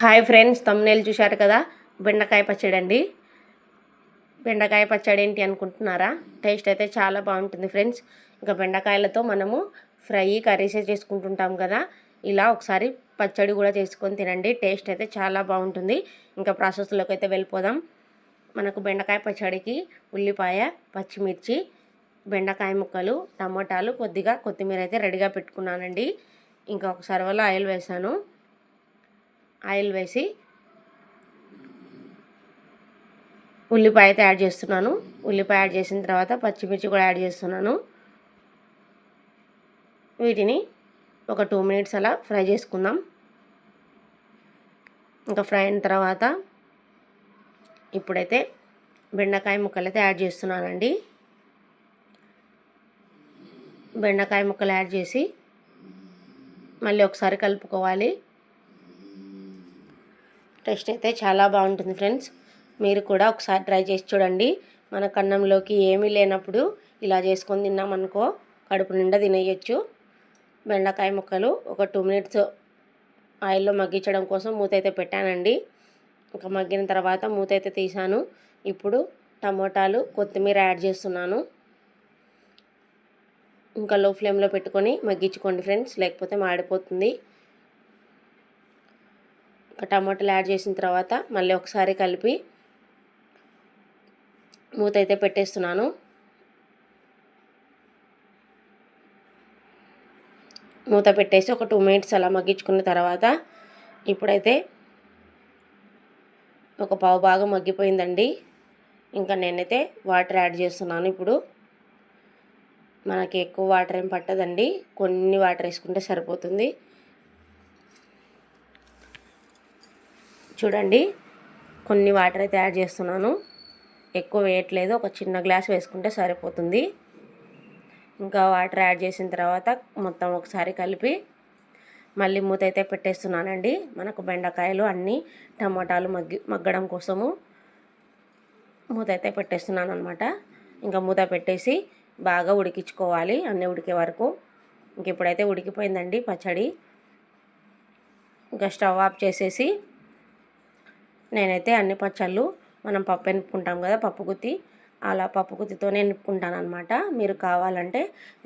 Hi friends thumbnail చూశారు కదా? బెండకాయ పచ్చడి అండి. బెండకాయ పచ్చడి ఏంటి అనుకుంటున్నారా? టేస్ట్ అయితే చాలా బాగుంటుంది ఫ్రెండ్స్. ఇంకా బెండకాయలతో మనము ఫ్రై కర్రీసే చేసుకుంటుంటాం కదా? ఇలా ఒకసారి పచ్చడి కూడా చేసుకొని తినండి. టేస్ట్ అయితే చాలా బాగుంటుంది. ఇంకా ప్రాసెస్లోకి అయితే వెళ్ళిపోదాం. మనకు బెండకాయ పచ్చడికి ఉల్లిపాయ పచ్చిమిర్చి బెండకాయ ముక్కలు టమాటాలు కొద్దిగా కొత్తిమీర అయితే రెడీగా పెట్టుకున్నానండి. ఇంకా ఒక సర్వలో ఆయిల్ వేసాను. ఆయిల్ వేసి ఉల్లిపాయ అయితే యాడ్ చేస్తున్నాను. ఉల్లిపాయ యాడ్ చేసిన తర్వాత పచ్చిమిర్చి కూడా యాడ్ చేస్తున్నాను. వీటిని ఒక టూ మినిట్స్ అలా ఫ్రై చేసుకుందాం. ఇంకా ఫ్రై అయిన తర్వాత ఇప్పుడైతే బెండకాయ ముక్కలు అయితే యాడ్ చేస్తున్నానండి. బెండకాయ ముక్కలు యాడ్ చేసి మళ్ళీ ఒకసారి కలుపుకోవాలి. టేస్ట్ అయితే చాలా బాగుంటుంది ఫ్రెండ్స్. మీరు కూడా ఒకసారి ట్రై చేసి చూడండి. మన కన్నంలోకి ఏమీ లేనప్పుడు ఇలా చేసుకొని తిన్నామనుకో కడుపు నిండా తినేయచ్చు. బెండకాయ ముక్కలు ఒక టూ మినిట్స్ ఆయిల్లో మగ్గించడం కోసం మూత అయితే పెట్టానండి. ఒక మగ్గిన తర్వాత మూత అయితే తీసాను ఇప్పుడు టమోటాలు కొత్తిమీర యాడ్ చేస్తున్నాను. ఇంకా లో ఫ్లేమ్లో పెట్టుకొని మగ్గించుకోండి ఫ్రెండ్స్. లేకపోతే మాడిపోతుంది. ఒక టమాటాలు యాడ్ చేసిన తర్వాత మళ్ళీ ఒకసారి కలిపి మూత అయితే పెట్టేస్తున్నాను. మూత పెట్టేసి ఒక టూ మినిట్స్ అలా మగ్గించుకున్న తర్వాత ఇప్పుడైతే ఒక పావు బాగా మగ్గిపోయిందండి. ఇంకా నేనైతే వాటర్ యాడ్ చేస్తున్నాను ఇప్పుడు. మనకి ఎక్కువ వాటర్ ఏం పట్టదండి. కొన్ని వాటర్ వేసుకుంటే సరిపోతుంది. చూడండి కొన్ని వాటర్ అయితే యాడ్ చేస్తున్నాను. ఎక్కువ వేయట్లేదు ఒక చిన్న గ్లాస్ వేసుకుంటే సరిపోతుంది. ఇంకా వాటర్ యాడ్ చేసిన తర్వాత మొత్తం ఒకసారి కలిపి మళ్ళీ మూత అయితే పెట్టేస్తున్నానండి. మనకు బెండకాయలు అన్నీ టమాటాలు మగ్గి మగ్గడం కోసము మూత అయితే పెట్టేస్తున్నాను అనమాట ఇంకా మూత పెట్టేసి బాగా ఉడికించుకోవాలి అన్నీ ఉడికే వరకు. ఇంక ఇప్పుడైతే ఉడికిపోయిందండి పచ్చడి. ఇంకా స్టవ్ ఆఫ్ చేసేసి నేనైతే అన్ని పచ్చళ్ళు మనం పప్పు ఎనుపుకుంటాం కదా పప్పుగుత్తి అలా పప్పు గుత్తితోనే ఎనుపుకుంటాను అనమాట మీరు కావాలంటే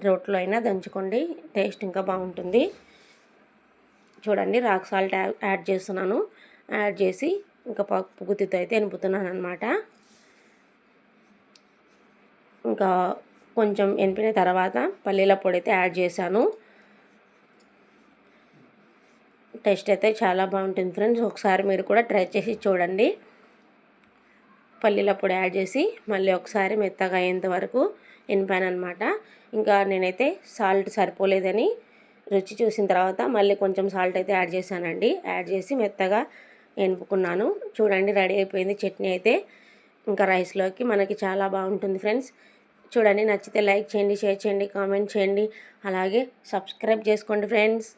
రోట్లో అయినా దంచుకోండి టేస్ట్ ఇంకా బాగుంటుంది. చూడండి రాక్ సాల్ట్ యాడ్ చేస్తున్నాను. యాడ్ చేసి ఇంకా పప్పుగుత్తితో అయితే ఎనుపుతున్నాను అనమాట ఇంకా కొంచెం ఎనిపిన తర్వాత పల్లీల పొడి అయితే యాడ్ చేశాను. టేస్ట్ అయితే చాలా బాగుంటుంది ఫ్రెండ్స్. ఒకసారి మీరు కూడా ట్రై చేసి చూడండి. పల్లీల పొడి యాడ్ చేసి మళ్ళీ ఒకసారి మెత్తగా అయ్యేంత వరకు ఎనిపాను అనమాట ఇంకా నేనైతే సాల్ట్ సరిపోలేదని రుచి చూసిన తర్వాత మళ్ళీ కొంచెం సాల్ట్ అయితే యాడ్ చేశానండి. యాడ్ చేసి మెత్తగా ఎనుపుకున్నాను. చూడండి రెడీ అయిపోయింది చట్నీ అయితే. ఇంకా రైస్లోకి మనకి చాలా బాగుంటుంది ఫ్రెండ్స్. చూడండి నచ్చితే లైక్ చేయండి షేర్ చేయండి కామెంట్ చేయండి. అలాగే సబ్స్క్రైబ్ చేసుకోండి ఫ్రెండ్స్.